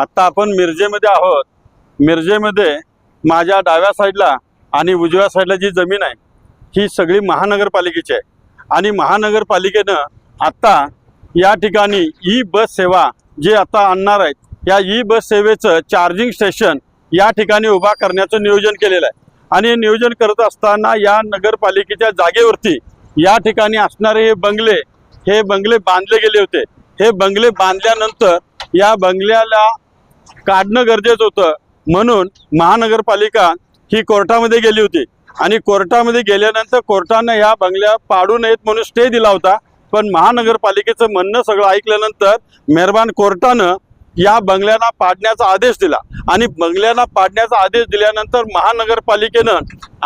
आत्ता आपण मिरजेमध्ये आहोत. मिरजेमध्ये माझ्या डाव्या साईडला आणि उजव्या साईडला जी जमीन आहे ही सगळी महानगरपालिकेची आहे. आणि महानगरपालिकेनं आत्ता या ठिकाणी ई बस सेवा जे आता आणणार आहेत या ई बस सेवेचं चार्जिंग स्टेशन या ठिकाणी उभा करण्याचं नियोजन केलेलं आहे. आणि हे नियोजन करत असताना या नगरपालिकेच्या जागेवरती या ठिकाणी असणारे हे बंगले हे बंगले बांधले गेले होते. हे बंगले बांधल्यानंतर या बंगल्याला काढणं गरजेचं होतं. म्हणून महानगरपालिका ही कोर्टामध्ये गेली होती. आणि कोर्टामध्ये गेल्यानंतर कोर्टानं ह्या बंगल्या पाडू नयेत म्हणून स्टे दिला होता. पण महानगरपालिकेचं म्हणणं सगळं ऐकल्यानंतर मेहरबान कोर्टानं या बंगल्यांना पाडण्याचा आदेश दिला. आणि बंगल्यांना पाडण्याचा आदेश दिल्यानंतर महानगरपालिकेनं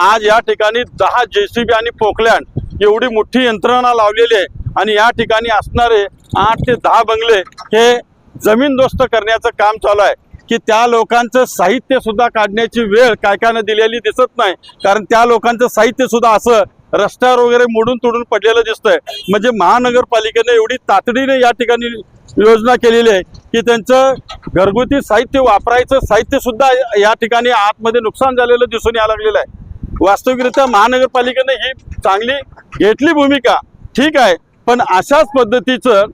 आज या ठिकाणी दहा जे सी बी आणि पोकलँड एवढी मोठी यंत्रणा लावलेली आहे. आणि या ठिकाणी असणारे आठ ते दहा बंगले हे जमीनदोस्त करण्याचं काम चालू आहे. की त्या लोकांचं साहित्य सुद्धा काढण्याची वेळ काय कायनं दिलेली दिसत नाही. कारण त्या लोकांचं साहित्य सुद्धा असं रस्त्यावर वगैरे मोडून तोडून पडलेलं दिसतंय. म्हणजे महानगरपालिकेने एवढी तातडीने या ठिकाणी योजना केलेली आहे की त्यांचं घरगुती साहित्य वापरायचं साहित्य सुद्धा या ठिकाणी आतमध्ये नुकसान झालेलं दिसून यायला लागलेलं आहे. वास्तविकरित्या महानगरपालिकेने ही चांगली घेतली भूमिका. ठीक आहे. पण अशाच पद्धतीचं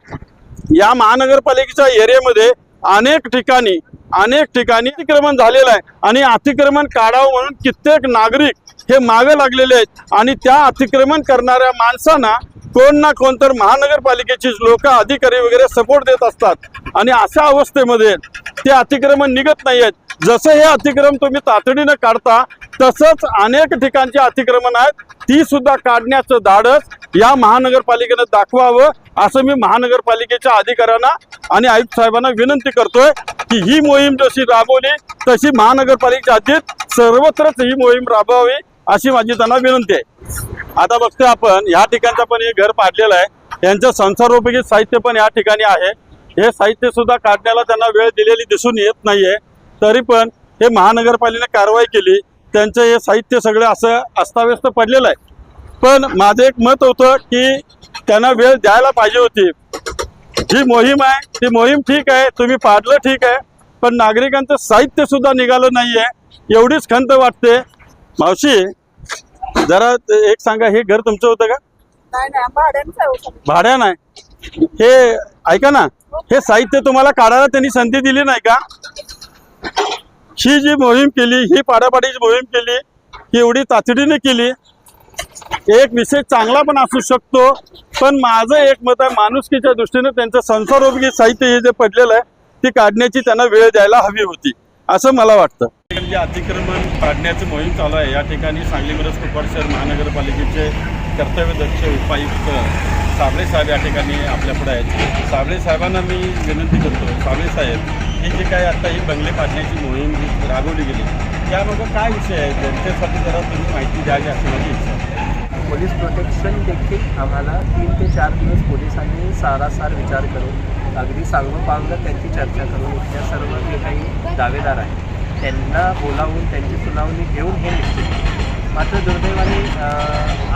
या महानगरपालिकेच्या एरियामध्ये अनेक ठिकाणी अनेक ठिकाणी अतिक्रमण झालेलं आहे. आणि अतिक्रमण काढावं म्हणून कित्येक नागरिक हे मागे लागलेले आहेत. आणि त्या अतिक्रमण करणाऱ्या माणसांना कोण ना कोण तर महानगरपालिकेची लोक अधिकारी वगैरे सपोर्ट देत असतात. आणि अशा अवस्थेमध्ये ते अतिक्रमण निघत नाही आहेत. जसं हे अतिक्रम तुम्ही तातडीनं काढता तसंच अनेक ठिकाणचे अतिक्रमण आहेत. ती सुद्धा काढण्याचं धाडस या महानगरपालिकेनं दाखवावं असं मी महानगरपालिकेच्या अधिकाऱ्यांना आणि आयुक्त साहेबांना विनंती करतोय की ही मोहीम जशी राबवली तशी महानगरपालिकेच्या हद्दीत सर्वत्रच ही मोहीम राबवावी अशी माझी त्यांना विनंती आहे. आता बघतोय आपण या ठिकाणचं पण हे घर पाडलेलं आहे. यांचं संसारोपयोगी साहित्य पण या ठिकाणी आहे. हे साहित्य सुद्धा काढण्याला त्यांना वेळ दिलेली दिसून येत नाहीये. तरी पण हे महानगरपालिकेने कारवाई केली. त्यांचं हे साहित्य सगळं असं अस्ताव्यस्त पडलेलं आहे. पण माझं एक मत होतं की त्यांना वेळ द्यायला पाहिजे होती. जी मोहीम आहे ती मोहीम ठीक आहे तुम्ही पाडलं ठीक आहे पण नागरिकांचं साहित्य सुद्धा निघालं नाहीये. एवढीच खंत वाटते. मावशी जरा एक सांगा हे घर तुमचं होतं का? नाही नाही भाड्यानं आहे हो नाही. हे ऐका ना हे साहित्य तुम्हाला काढायला त्यांनी संधी दिली नाही का? ही जी मोहीम केली ही पाडापाडीची मोहीम केली ही एवढी तातडीने केली एक विषय चांगला पण असू शकतो पण माझं एक मत आहे माणुसकीच्या दृष्टीने त्यांचं संसारोपयोगी साहित्य हे जे पडलेलं आहे ती काढण्याची त्यांना वेळ द्यायला हवी होती असं मला वाटतं. जे अतिक्रमण काढण्याची मोहीम चालू आहे या ठिकाणी सांगली मिरज कुपवाड शहर महानगरपालिकेचे कर्तव्यदक्ष उपायुक्त साबळे साहेब या ठिकाणी आपल्यापुढे आहेत. साबळे साहेबांना मी विनंती करतो साबळे साहेब हे जे काय आता ही बंगले पाडण्याची मोहीम जी राबवली गेली त्यामागं काय विषय आहे? त्यांच्यासाठी जरा तुम्ही माहिती द्यावी अशी माझी इच्छा आहे. पोलीस प्रोटेक्शन देखील आम्हाला तीन ते चार दिवस पोलिसांनी सारासार विचार करून अगदी सांगून पांगत त्यांची चर्चा करून इथल्या सर्व जे काही दावेदार आहेत त्यांना बोलावून त्यांची सुनावणी घेऊन हे निश्चित मात्र दुर्दैवाने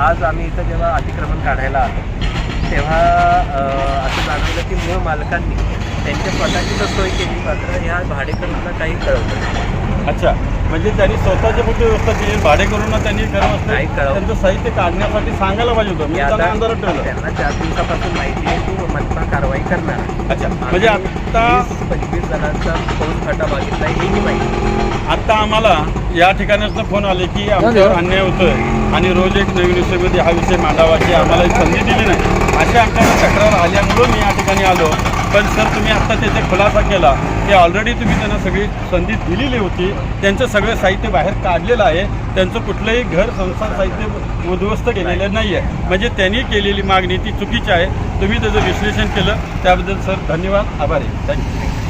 आज आम्ही इथं जेव्हा अतिक्रमण काढायला आलो तेव्हा असं जाणवलं की मूळ मालकांनी त्यांच्या स्वतःची तर सोय केली मात्र ह्या भाडेकरूंना काही कळवलं नाही. अच्छा म्हणजे त्यांनी स्वतःची फक्त व्यवस्था केली भाडेकरूंना त्यांनी नाही गरम कळवलं. त्यांचं साहित्य काढण्यासाठी सांगायला पाहिजे होतं मी की त्यांना आता अंधारात ठेवलं. त्यांना चार दिवसापासून माहिती आहे की मनपा कारवाई करणार. अच्छा म्हणजे आता वीस पंचवीस जणांचा फौज फाटा मागितला हेही माहिती आता आम्हाला या ठिकाणाचं फोन आले की आमच्यावर अन्याय होतोय. आणि रोज एक नवीन विषयामध्ये हा विषय मांडावाची आम्हाला एक संधी दिली नाही. अशी आमच्याकडे तक्रार आल्यामुळं मी या ठिकाणी आलो. पण सर तुम्ही आत्ता त्याचा खुलासा केला. की ऑलरेडी तुम्ही त्यांना सगळी संधी दिलेली होती. त्यांचं सगळं साहित्य बाहेर काढलेलं आहे. त्यांचं कुठलंही घर संसार साहित्य उद्ध्वस्त केलेलं नाही आहे म्हणजे त्यांनी केलेली मागणी ती चुकीची आहे. तुम्ही त्याचं विश्लेषण केलं. त्याबद्दल सर धन्यवाद. आभारी. थँक्यू